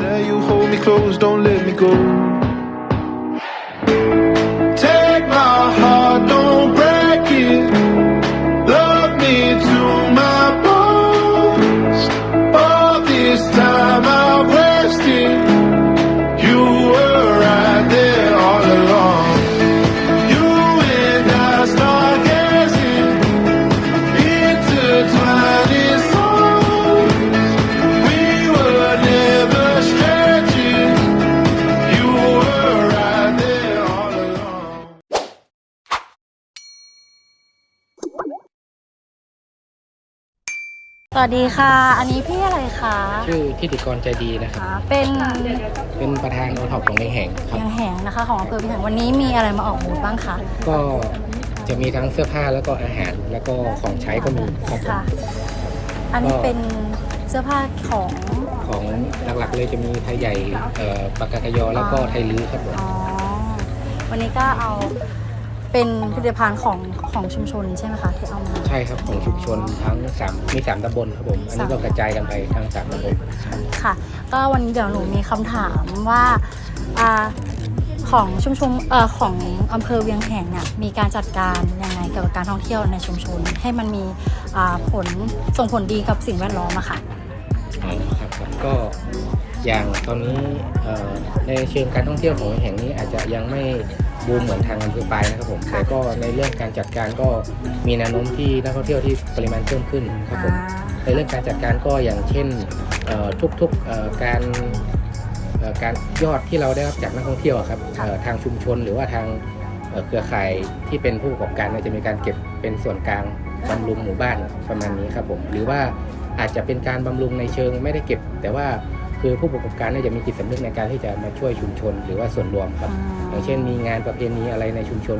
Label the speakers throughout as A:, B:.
A: There you hold me close, don't let me go.
B: วัสดีค่ะ อันนี้พี่อะไรคะ
C: ชื่อทิติกรใจดีนะครับ
B: คะเป็น
C: เป็นประธานโอท็อปของในแห่งครับ
B: ยังแหงนะคะของอำเภอพิถังวันนี้มีอะไรมาออกบูธบ้างคะ
C: ก็จะมีทั้งเสื้อผ้าแล้วก็อาหารแล้วก็ของใช้ก็มีครับผม
B: ค่ะ อันนี้เป็นเสื้อผ้าของ
C: ของหลักๆเลยจะมีไทยใหญ่เอ่อปากกากยอแล้วก็ไทยลื้อครับผม
B: อ๋อวันนี้ก็เอา เป็นผลิตภัณฑ์ของของชุมชนใช่ไหมคะที่เอามา
C: ใช่ครับของชุมชนทั้งสามมีสามตำบลครับผม อันนี้ก็กระจายกันไปทั้งสามตำบล
B: ค่ะ ก็วันนี้เดี๋ยวหนูมีคำถามว่าอ่าของชุมชนเอ่อของอำเภอเวียงแหงเนี่ยมีการจัดการยังไงเกี่ยวกับการท่องเที่ยวในชุมชน ให้มันมีอ่าผลส่งผลดีกับสิ่งแวดล้อมอะค่ะ
C: อ๋อครับครับก็อย่างตอนนี้เอ่อในเชิงการท่องเที่ยวของแห่งนี้อาจจะยังไม่ บูมเหมือนทางอำเภอปลายนะครับผม
B: ค่ะ
C: แต่ก็ในเรื่องการจัดการก็มีแนวโน้มที่นักท่องเที่ยวที่ปริมาณเพิ่มขึ้นครับผมในเรื่องการจัดการก็อย่างเช่นเอ่อทุกๆเอ่อการเอ่อการยอดที่เราได้รับจากนักท่องเที่ยวอะครับ
B: ค่ะ
C: เอ่อทางชุมชนหรือว่าทางเอ่อเครือข่ายที่เป็นผู้ประกอบการเนี่ยจะมีการเก็บเป็นส่วนกลางบำรุงหมู่บ้านประมาณนี้ครับผมหรือว่าอาจจะเป็นการบำรุงในเชิงไม่ได้เก็บ แต่ว่า คือผู้ประกอบการเนี่ยจะมีจิตสำนึกในการที่จะมาช่วยชุมชน หรือว่าส่วนรวมครับ อย่างเช่นมีงานประเพณีอะไรในชุมชน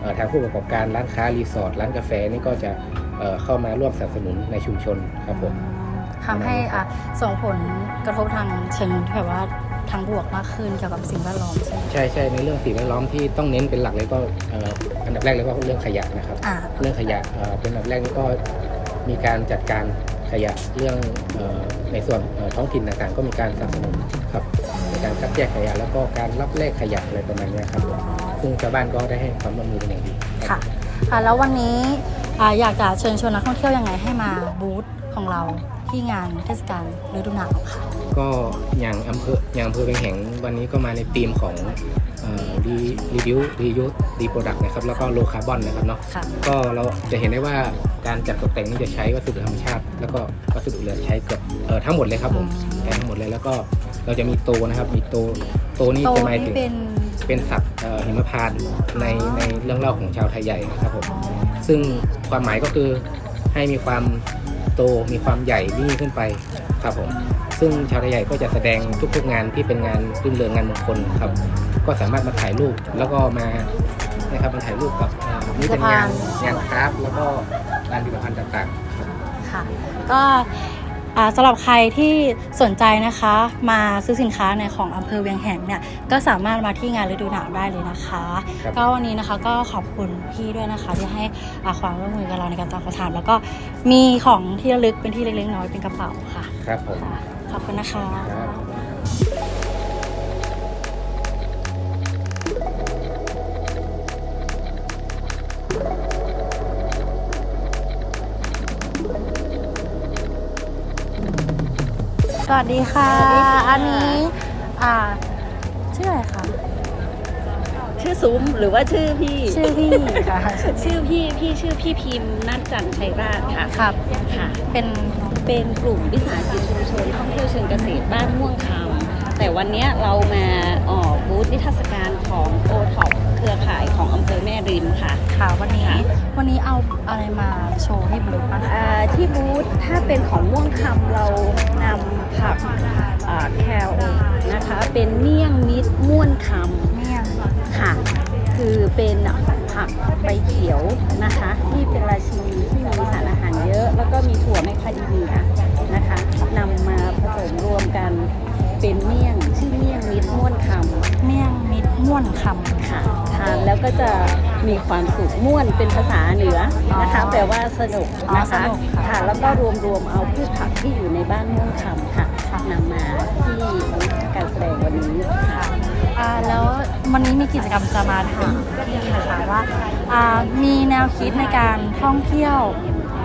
C: เอ่อทางผู้ประกอบการร้านค้ารีสอร์ทร้านกาแฟนี่ก็จะเอ่อเข้ามาร่วมสนับสนุนในชุมชนครับผม
B: ทำให้อะส่งผลกระทบทางเชิงแบบว่าทางบวกมากขึ้นเกี่ยวกับสิ่งแวดล้อมใช่ไหม
C: ใช่ใช่ในเรื่องสิ่งแวดล้อมที่ต้องเน้นเป็นหลักเลยก็เอ่ออันดับแรกเลยก็เรื่องขยะนะครับ
B: อ่า
C: เรื่องขยะเอ่อเป็นอันดับแรกนี่ก็มีการจัดการ ขยะเรื่องในส่วนท้องถิ่นต่างๆ ก็มีการสนับสนุนครับในการคัดแยกขยะแล้วก็การรับแลกขยะอะไรประมาณนี้ครับซึ่งชาวบ้านก็ได้ให้ความร่วมมือเป็นอย่างดี
B: ค่ะค่ะแล้ววันนี้อยากจะเชิญชวนนักท่องเที่ยวยังไงให้มาบูธของเรา ที่งานเทศกาลฤดูหนาวค่ะ
C: ก็อย่างอำเภออย่างอำเภอเวียงแหงวันนี้ก็มาในธีมของรีรีดิวรียูสรีโปรดักต์นะครับแล้วก็โลคาร์บอนนะครับเนาะ
B: ค่ะ
C: ก็เราจะเห็นได้ว่าการจัดตกแต่งนี่จะใช้วัสดุธรรมชาติ แล้วก็วัสดุเหลือใช้เกือบเอ่อทั้งหมดเลยครับผม
B: อืม
C: ใช้ทั้งหมดเลยแล้วก็เราจะมีโตนะครับมีโตโตนี่
B: โต
C: จะหมาย
B: นี่
C: ถึง
B: เป็น
C: เป็นสัตว์เอ่อหิมพานต์ในในเรื่องเล่าของชาวไทยใหญ่นะครับผมซึ่งความหมายก็คือให้มีความ โตมีความใหญ่ยิ่งขึ้นไปครับผมซึ่งชาวไทยใหญ่ก็จะแสดงทุกๆงานที่เป็นงานรื่นเริงงานมงคลครับ ก็สามารถมาถ่ายรูปแล้วก็มานะครับมาถ่ายรูปกับเอ่อนี่เป็นงานงานคราฟต์แล้วก็งานผลิตภัณฑ์ต่างๆครับ
B: ค่ะก็อ่า สำหรับใครที่สนใจนะคะ มาซื้อสินค้าในของอำเภอเวียงแหงเนี่ยก็สามารถมาที่งานฤดูหนาวได้เลยนะคะ
C: ครับ
B: ก็วันนี้นะคะก็ขอบคุณพี่ด้วยนะคะที่ให้อ่าความร่วมมือกับเราในการตอบคำถาม แล้วก็มีของที่ระลึกเป็นที่เล็กๆน้อยๆเป็นกระเป๋าค่ะ
C: ครับผม
B: ค่ะขอบคุณนะคะ สวัสดีค่ะ อันนี้อ่าชื่ออะไรคะ
D: ชื่อซุ้มหรือว่าชื่อพี่
B: ชื่อพี่ค่ะ
D: ชื่อพี่พี่ชื่อพี่พิมพ์นัทจันทร์ชัยราชค่ะ
B: ครับ
D: ค่ะ
B: เป็น
D: เป็นกลุ่มวิสาหกิจชุมชนท่องเที่ยวเชิงเกษตรบ้านม่วงคำ แต่วันเนี้ยเรามาออกบูธนิทรรศการของโอท็อปเครือข่ายของอำเภอแม่ริมค่ะ
B: ค่ะวันนี้
D: ค่ะ
B: วันนี้เอาอะไรมาโชว์ที่บูธบ้างคะ
D: อ่าที่บูธถ้าเป็นของม่วงคำเรานำผักอ่าแคลนะคะ เป็นเมี่ยงมิตรม่วนคำ
B: เมี่ยง
D: ค่ะ คือเป็นผักใบเขียวนะคะ ที่เป็นราชินี คำค่ะทานแล้วก็จะมีความสุขม่วนเป็นภาษาเหนือนะคะ
B: อ๋อ
D: แปลว่าสนุก
B: อ๋อ
D: นะ
B: ส
D: คะ
B: นุกค่ะ
D: ค่ะแล้วก็รวมรวมๆเอาพืชผักที่อยู่ในบ้านม่วงคำค่ะ
B: ค่ะ
D: นำมาที่บูธ
B: ค่ะอ่าแล้ววันนี้มีกิจกรรมจะมาถามพี่นะคะว่าอ่ามีแนวคิดในการท่องเที่ยว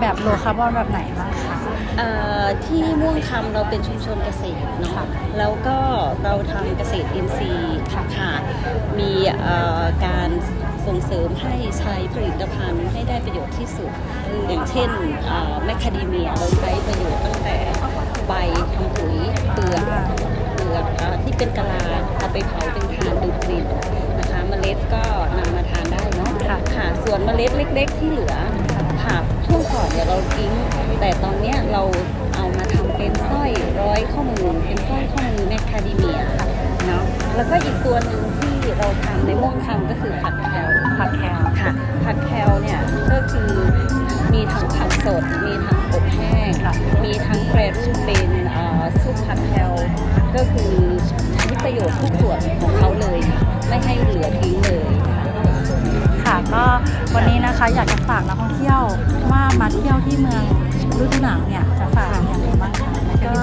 B: แบบโลคาร์บอนแบบไหนบ้างคะ
D: เอ่อที่ม่วงคำเราเป็นชุมชนเกษตรเนาะแล้วก็เราทำเกษตรอินทรีย์ค่ะมีเอ่อการส่งเสริมให้ใช้ผลิตภัณฑ์ให้ได้ประโยชน์ที่สุด อย่างเช่นแมคคาเดเมียเราใช้ประโยชน์ตั้งแต่ใบทำปุ๋ยเปลือกเปลือกเอ่อที่เป็นกะลาเอาไปเผาเป็นถ่านดูดกลิ่นนะคะเมล็ดก็นำมาทานได้เนาะ
B: ค่ะ
D: ค่ะส่วนเมล็ดเล็ก ๆ ที่เหลือ ค่ะช่วงก่อน เนี่ยวเราทิ้ง แต่ตอนเนี้ยเราเอามาทำเป็นสร้อยร้อยข้อมือเป็นสร้อยข้อมือแมคคาเดเมียค่ะเนาะแล้วก็อีกตัวหนึ่งที่เราทำในม่วงคำก็คือผัดแคล
B: ผักแคล
D: ค่ะผัดแคลเนี่ยก็คือมีทั้งผักสด มีทั้งอบแห้งมีทั้งแปรรูปเป็นซุปผัดแคลก็คือใช้ประโยชน์ทุกส่วนของเขาเลย ไม่ให้เหลือทิ้งเลยค่ะ
B: ก็วันนี้นะคะอยากจะฝากนักท่องเที่ยว มาเที่ยวที่เมืองฤดูหนาวเนี่ยจะฝากอย่างไรบ้างคะ
D: ก็